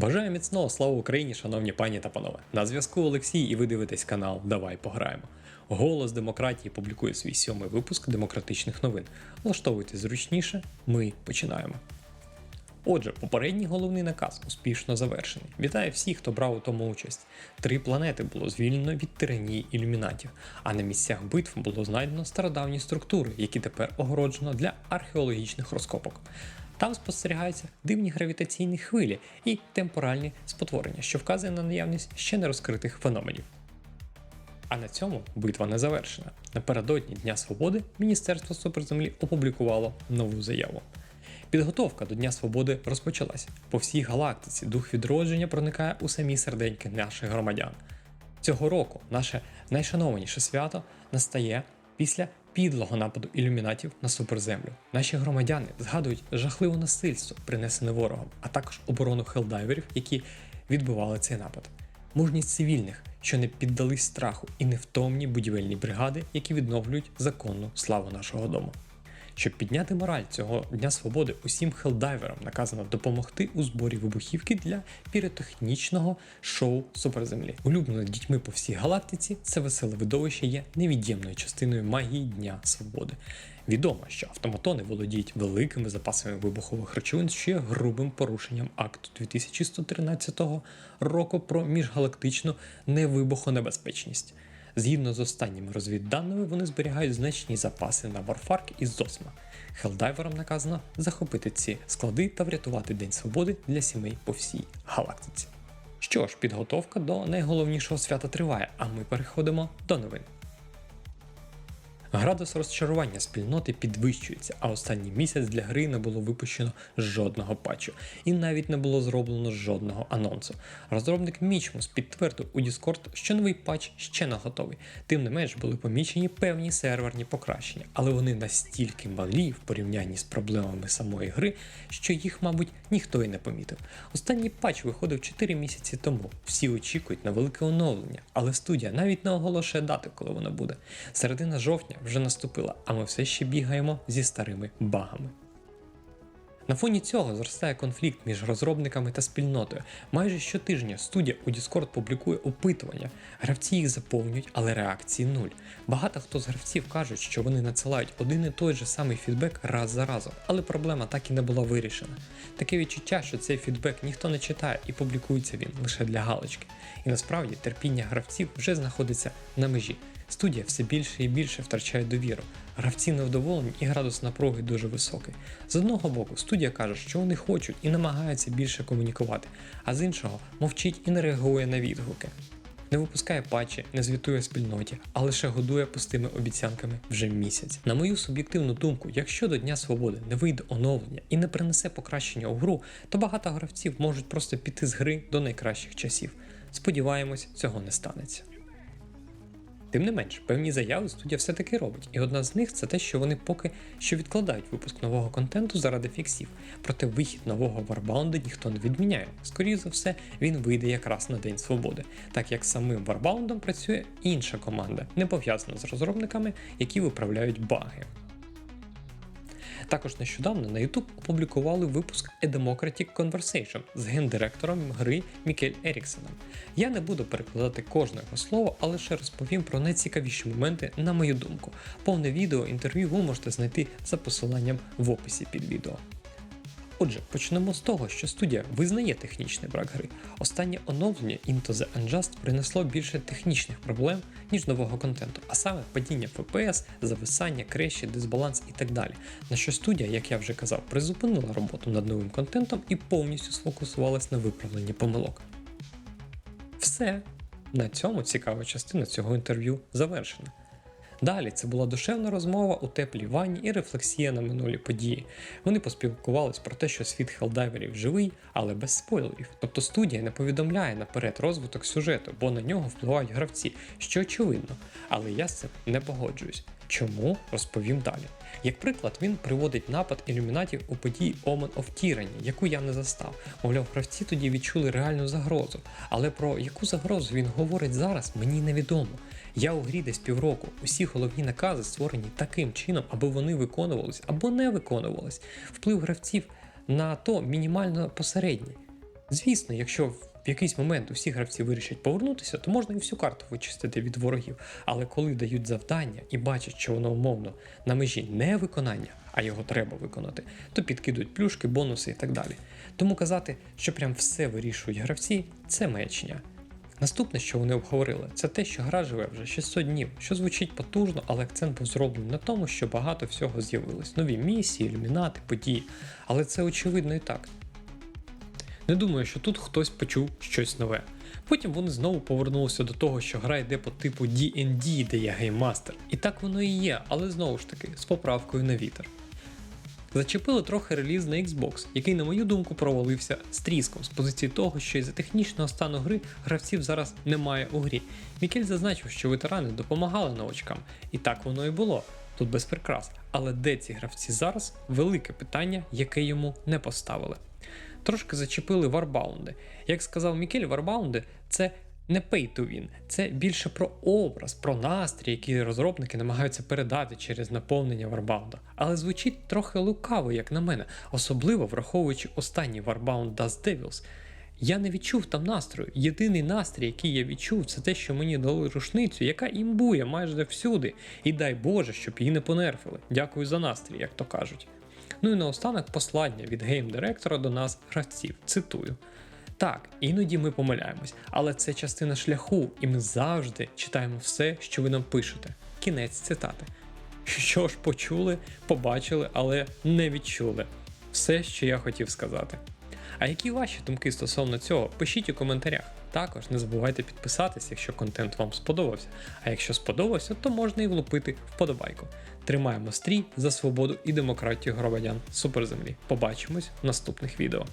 Бажаю міцного слава Україні, шановні пані та панове. На зв'язку Олексій, і ви дивитесь канал Давай пограємо. Голос демократії публікує свій сьомий випуск демократичних новин. Влаштовуйтесь зручніше, ми починаємо. Отже, попередній головний наказ успішно завершений. Вітаю всіх, хто брав у тому участь. Три планети було звільнено від тиранії ілюмінатів, а на місцях битв було знайдено стародавні структури, які тепер огороджено для археологічних розкопок. Там спостерігаються дивні гравітаційні хвилі і темпоральні спотворення, що вказує на наявність ще не розкритих феноменів. А на цьому битва не завершена. Напередодні Дня Свободи Міністерство суперземлі опублікувало нову заяву. Підготовка до Дня Свободи розпочалася. По всій галактиці дух відродження проникає у самі серденьки наших громадян. Цього року наше найшанованіше свято настає після підлого нападу ілюмінатів на суперземлю. Наші громадяни згадують жахливе насильство, принесене ворогом, а також оборону хелдайверів, які відбивали цей напад. Мужність цивільних, що не піддались страху, і невтомні будівельні бригади, які відновлюють законну славу нашого дому. Щоб підняти мораль цього Дня Свободи, усім хелдайверам наказано допомогти у зборі вибухівки для піротехнічного шоу Суперземлі. Улюблене дітьми по всій галактиці, це веселе видовище є невід'ємною частиною магії Дня Свободи. Відомо, що автоматони володіють великими запасами вибухових речовин, що є грубим порушенням акту 2113 року про міжгалактичну невибухонебезпечність. Згідно з останніми розвідданими, вони зберігають значні запаси на Warfark і Зосма. Хелдайверам наказано захопити ці склади та врятувати День Свободи для сімей по всій галактиці. Що ж, підготовка до найголовнішого свята триває, а ми переходимо до новин. Градус розчарування спільноти підвищується, а останній місяць для гри не було випущено жодного патчу, і навіть не було зроблено жодного анонсу. Розробник Мічмус підтвердив у Discord, що новий патч ще не готовий. Тим не менш були помічені певні серверні покращення, але вони настільки малі в порівнянні з проблемами самої гри, що їх, мабуть, ніхто і не помітив. Останній патч виходив 4 місяці тому. Всі очікують на велике оновлення, але студія навіть не оголошує дати, коли воно буде. Середина жовтня вже наступила, а ми все ще бігаємо зі старими багами. На фоні цього зростає конфлікт між розробниками та спільнотою. Майже щотижня студія у Discord публікує опитування. Гравці їх заповнюють, але реакції нуль. Багато хто з гравців кажуть, що вони надсилають один і той же самий фідбек раз за разом, але проблема так і не була вирішена. Таке відчуття, що цей фідбек ніхто не читає і публікується він лише для галочки. І насправді терпіння гравців вже знаходиться на межі. Студія все більше і більше втрачає довіру. Гравці невдоволені і градус напруги дуже високий. З одного боку, студія каже, що вони хочуть і намагаються більше комунікувати, а з іншого мовчить і не реагує на відгуки. Не випускає патчі, не звітує спільноті, а лише годує пустими обіцянками вже місяць. На мою суб'єктивну думку, якщо до Дня Свободи не вийде оновлення і не принесе покращення у гру, то багато гравців можуть просто піти з гри до найкращих часів. Сподіваємось, цього не станеться. Тим не менш, певні заяви студія все-таки робить, і одна з них це те, що вони поки що відкладають випуск нового контенту заради фіксів. Проте вихід нового Варбаунда ніхто не відміняє. Скоріше за все, він вийде якраз на День Свободи, так як самим Варбаундом працює інша команда, не пов'язана з розробниками, які виправляють баги. Також нещодавно на YouTube опублікували випуск A Democratic Conversation з гендиректором гри Мікель Еріксоном. Я не буду перекладати кожне його слово, а лише розповім про найцікавіші моменти, на мою думку. Повне відео інтерв'ю ви можете знайти за посиланням в описі під відео. Отже, почнемо з того, що студія визнає технічний брак гри. Останнє оновлення Into the Unjust принесло більше технічних проблем, ніж нового контенту, а саме падіння FPS, зависання, крещі, дисбаланс і так далі. На що студія, як я вже казав, призупинила роботу над новим контентом і повністю сфокусувалась на виправленні помилок. Все. На цьому цікава частина цього інтерв'ю завершена. Далі це була душевна розмова у теплій ванні і рефлексія на минулі події. Вони поспілкувались про те, що світ хелдайверів живий, але без спойлерів. Тобто студія не повідомляє наперед розвиток сюжету, бо на нього впливають гравці, що очевидно. Але я з цим не погоджуюсь. Чому розповім далі? Як приклад, він приводить напад ілюмінатів у події Omen of Tyranny, яку я не застав. Мовляв, гравці тоді відчули реальну загрозу. Але про яку загрозу він говорить зараз, мені невідомо. Я у грі десь півроку. Усі головні накази створені таким чином, аби вони виконувались або не виконувались. Вплив гравців на то мінімально посередній. Звісно, якщо в якийсь момент усі гравці вирішать повернутися, то можна і всю карту вичистити від ворогів. Але коли дають завдання і бачать, що воно умовно на межі не виконання, а його треба виконати, то підкидують плюшки, бонуси і так далі. Тому казати, що прям все вирішують гравці, це маячня. Наступне, що вони обговорили, це те, що гра живе вже 600 днів, що звучить потужно, але акцент був зроблений на тому, що багато всього з'явилось: нові місії, ілюмінати, події. Але це очевидно і так. Не думаю, що тут хтось почув щось нове. Потім вони знову повернулися до того, що гра йде по типу D&D, де є гейммастер. І так воно і є, але знову ж таки, з поправкою на вітер. Зачепили трохи реліз на Xbox, який, на мою думку, провалився з тріском з позиції того, що із-за технічного стану гри гравців зараз немає у грі. Мікель зазначив, що ветерани допомагали новачкам, і так воно і було. Тут без прикрас. Але де ці гравці зараз велике питання, яке йому не поставили. Трошки зачепили варбаунди. Як сказав Мікель, варбаунди це не pay to win, це більше про образ, про настрій, який розробники намагаються передати через наповнення варбаунда. Але звучить трохи лукаво, як на мене, особливо враховуючи останній варбаунд Dust Devils. Я не відчув там настрою. Єдиний настрій, який я відчув, це те, що мені дали рушницю, яка імбує майже всюди. І дай Боже, щоб її не понерфили. Дякую за настрій, як то кажуть. Ну і наостанок послання від гейм-директора до нас, гравців. Цитую. Так, іноді ми помиляємось, але це частина шляху, і ми завжди читаємо все, що ви нам пишете. Кінець цитати. Що ж почули, побачили, але не відчули. Все, що я хотів сказати. А які ваші думки стосовно цього, пишіть у коментарях. Також не забувайте підписатись, якщо контент вам сподобався. А якщо сподобався, то можна і влупити вподобайку. Тримаємо стрій за свободу і демократію громадян суперземлі. Побачимось в наступних відео.